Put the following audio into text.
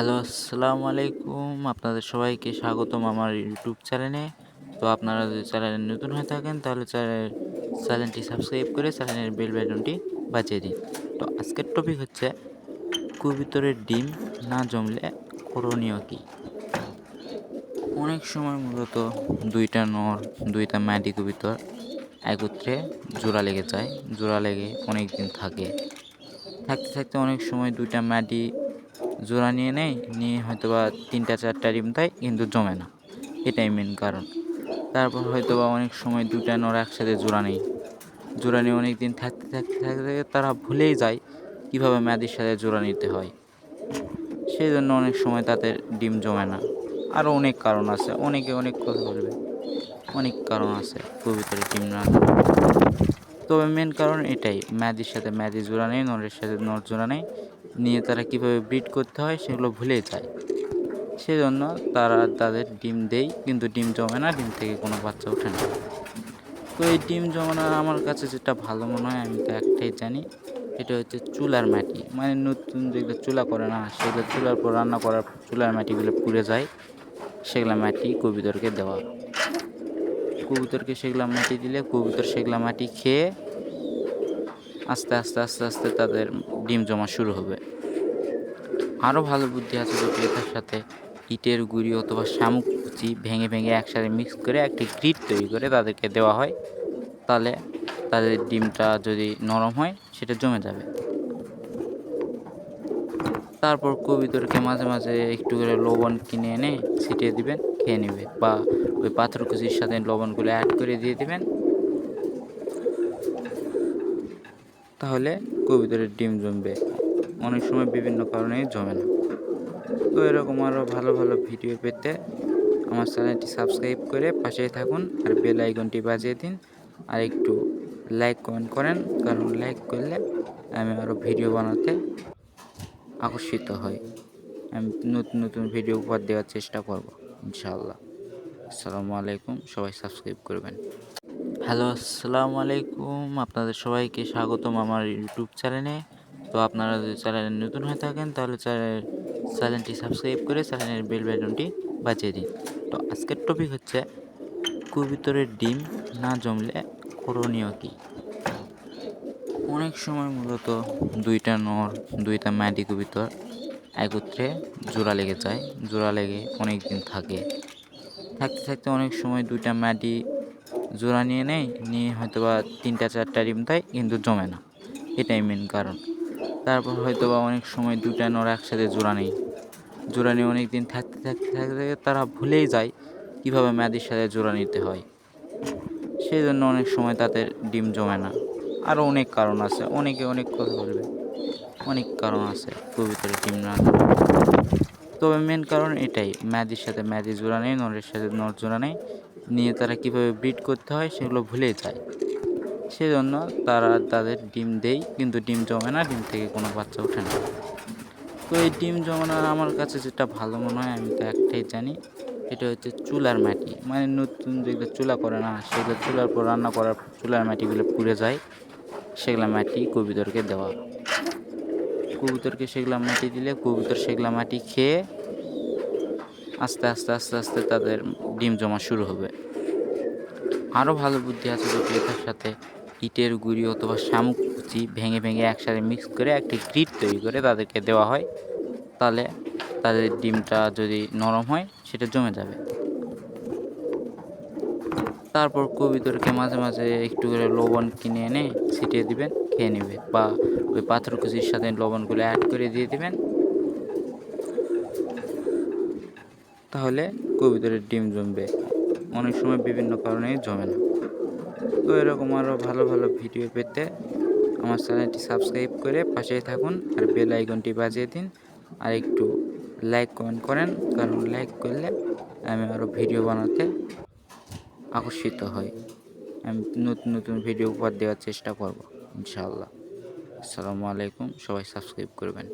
Hello, আসসালামু আলাইকুম। আপনাদের সবাইকে স্বাগতম আমার ইউটিউব চ্যানেলে। তো আপনারা যদি চ্যানেলে নতুন হয়ে থাকেন, তাহলে চ্যানেল, চ্যানেলটি সাবস্ক্রাইব করে চ্যানেলের বেল বাটনটি বাজিয়ে দিন। তো আজকের টপিক হচ্ছে, কবিতরের ডিম না জমলে করণীয় কী? অনেক সময় মূলত দুইটা নর, দুইটা ম্যাডি কবিতর একত্রে জোড়া লেগে যায়। জোড়া লেগে অনেক দিন থাকে। থাকতে থাকতে অনেক সময় দুইটা ম্যাডি জোড়া নিয়ে নেয় নিয়ে হয়তো বা তিনটা, চারটা ডিম দেয় কিন্তু জমে না। এটাই মেন কারণ। তারপর হয়তো বা অনেক সময় দুটা নর একসাথে জোড়া নেই। জোড়া নিয়ে অনেক দিন থাকতে থাকতে থাকতে তারা ভুলেই যায় কীভাবে ম্যাদির সাথে জোড়া নিতে হয়। সেই জন্য অনেক সময় তাদের ডিম জমে না। আরও অনেক কারণ আছে। অনেকে অনেক কথা বলবে। অনেক কারণ আছে কবিতার ডিম না তবে মেন কারণ এটাই, ম্যাদির সাথে ম্যাদি জোড়া নেই, নরের সাথে নর জোড়া নেই। নিয়ে তারা কীভাবে ব্রিড করতে হয় সেগুলো ভুলে যায়। সেজন্য তারা তাদের ডিম দেয় কিন্তু ডিম জমে না, ডিম থেকে কোনো বাচ্চা ওঠে না। তো এই ডিম জমানোর আমার কাছে যেটা ভালো মনে হয়, আমি তো একটাই জানি, এটা হচ্ছে চুলার মাটি। মানে নতুন যেগুলো চুলা করে না, সেগুলো চুলার পর রান্না করার চুলার মাটিগুলো পুড়ে যায়, সেগুলো মাটি কবিতরকে দেওয়া। কবুতরকে সেগুলো মাটি দিলে কবুতর সেগুলো মাটি খেয়ে আস্তে আস্তে আস্তে আস্তে তাদের ডিম জমা শুরু হবে। আরও ভালো বুদ্ধি আছে যদি এটার সাথে ইটের গুঁড়ি অথবা শামুক কুচি ভেঙে ভেঙে একসাথে মিক্স করে একটি গ্রিট তৈরি করে তাদেরকে দেওয়া হয়। তাহলে তাদের ডিমটা যদি নরম হয়, সেটা জমে যাবে। তারপর কবিতরকে মাঝে মাঝে একটু করে লবণ কিনে এনে ছিটিয়ে দিবেন, খেয়ে নেবে বা ওই পাথর কুচির সাথে লবণগুলো অ্যাড করে দিয়ে দিবেন। তাহলে কবিতরের ডিম জমবে। অনেক সময় বিভিন্ন কারণে জমে না। তো এরকম আরও ভালো ভালো ভিডিও পেতে আমার চ্যানেলটি সাবস্ক্রাইব করে পাশেই থাকুন আর বেল আইকনটি বাজিয়ে দিন। আর একটু লাইক কমেন্ট করেন, কারণ লাইক করলে আমি আরও ভিডিও বানাতে আকর্ষিত হই। আমি নতুন নতুন ভিডিও উপহার দেওয়ার চেষ্টা করব, ইনশাআল্লাহ। আসসালামু আলাইকুম, সবাই সাবস্ক্রাইব করবেন। হ্যালো, আসসালামু আলাইকুম। আপনাদের সবাইকে স্বাগতম আমার ইউটিউব চ্যানেলে। তো আপনারা যদি চ্যানেলে নতুন হয়ে থাকেন, তাহলে চ্যানেল, চ্যানেলটি সাবস্ক্রাইব করে চ্যানেলের বেল বাটনটি বাজিয়ে দিন। তো আজকের টপিক হচ্ছে, কবিতরের ডিম না জমলে করণীয় কী? অনেক সময় মূলত দুইটা নর, দুইটা ম্যাডি কবিতর একত্রে জোড়া লেগে যায়। জোড়া লেগে অনেক দিন থাকে। থাকতে থাকতে অনেক সময় দুইটা ম্যাডি জোড়া নিয়ে নেয় নিয়ে হয়তো বা তিনটা চারটা ডিম দেয়, কিন্তু জমে না। এটাই মেন কারণ। তারপর হয়তো বা অনেক সময় দুটা নর একসাথে জোড়া নেই। জোড়া নিয়ে অনেক দিন থাকতে থাকতে থাকতে তারা ভুলেই যায় কীভাবে ম্যাদির সাথে জোড়া নিতে হয়। সেই জন্য অনেক সময় তাদের ডিম জমে না। আরও অনেক কারণ আছে, অনেকে অনেক কথা বলবে। অনেক কারণ আছে কবিতার ডিম না তবে মেন কারণ এটাই, ম্যাদির সাথে ম্যাদি জোড়া নেই, নরের সাথে নর জোড়া নেই। নিয়ে তারা কীভাবে ব্রিড করতে হয় সেগুলো ভুলে যায়। সেজন্য তারা তাদের ডিম দেয় কিন্তু ডিম জমে না, ডিম থেকে কোনো বাচ্চা ওঠে না। তো এই ডিম জমানোর আমার কাছে যেটা ভালো মনে হয়, আমি তো একটাই জানি এটা হচ্ছে চুলার মাটি। মানে নতুন যেগুলো চুলা করে না, সেগুলো চুলার পর রান্না করার চুলার মাটিগুলো পুড়ে যায়, সেগুলো মাটি কবিতরকে দেওয়া। কবুতরকে সেগুলো মাটি দিলে কবুতর সেগুলো মাটি খেয়ে আস্তে আস্তে আস্তে আস্তে তাদের ডিম জমা শুরু হবে। আরও ভালো বুদ্ধি আছে এটার সাথে ইটের গুঁড়ি অথবা শামুক কুচি ভেঙে ভেঙে একসাথে মিক্স করে একটি গ্রিট তৈরি করে তাদেরকে দেওয়া হয়। তাহলে তাদের ডিমটা যদি নরম হয়, সেটা জমে যাবে। তারপর কবিতরকে মাঝে মাঝে একটু করে লবণ কিনে এনে ছিটিয়ে দিবেন, খেয়ে নেবে বা ওই পাথর কুচির সাথে লবণগুলো অ্যাড করে দিয়ে দিবেন। তাহলে কবিতরের ডিম জমবে। অনেক সময় বিভিন্ন কারণে জমে না। তো এরকম আরও ভালো ভালো ভিডিও পেতে আমার চ্যানেলটি সাবস্ক্রাইব করে পাশেই থাকুন আর বেল আইকনটি বাজিয়ে দিন। আর একটু লাইক কমেন্ট করেন, কারণ লাইক করলে আমি আরও ভিডিও বানাতে আকর্ষিত হই। আমি নতুন নতুন ভিডিও উপহার দেওয়ার চেষ্টা করব, ইনশাআল্লাহ। আসসালামু আলাইকুম, সবাই সাবস্ক্রাইব করবেন।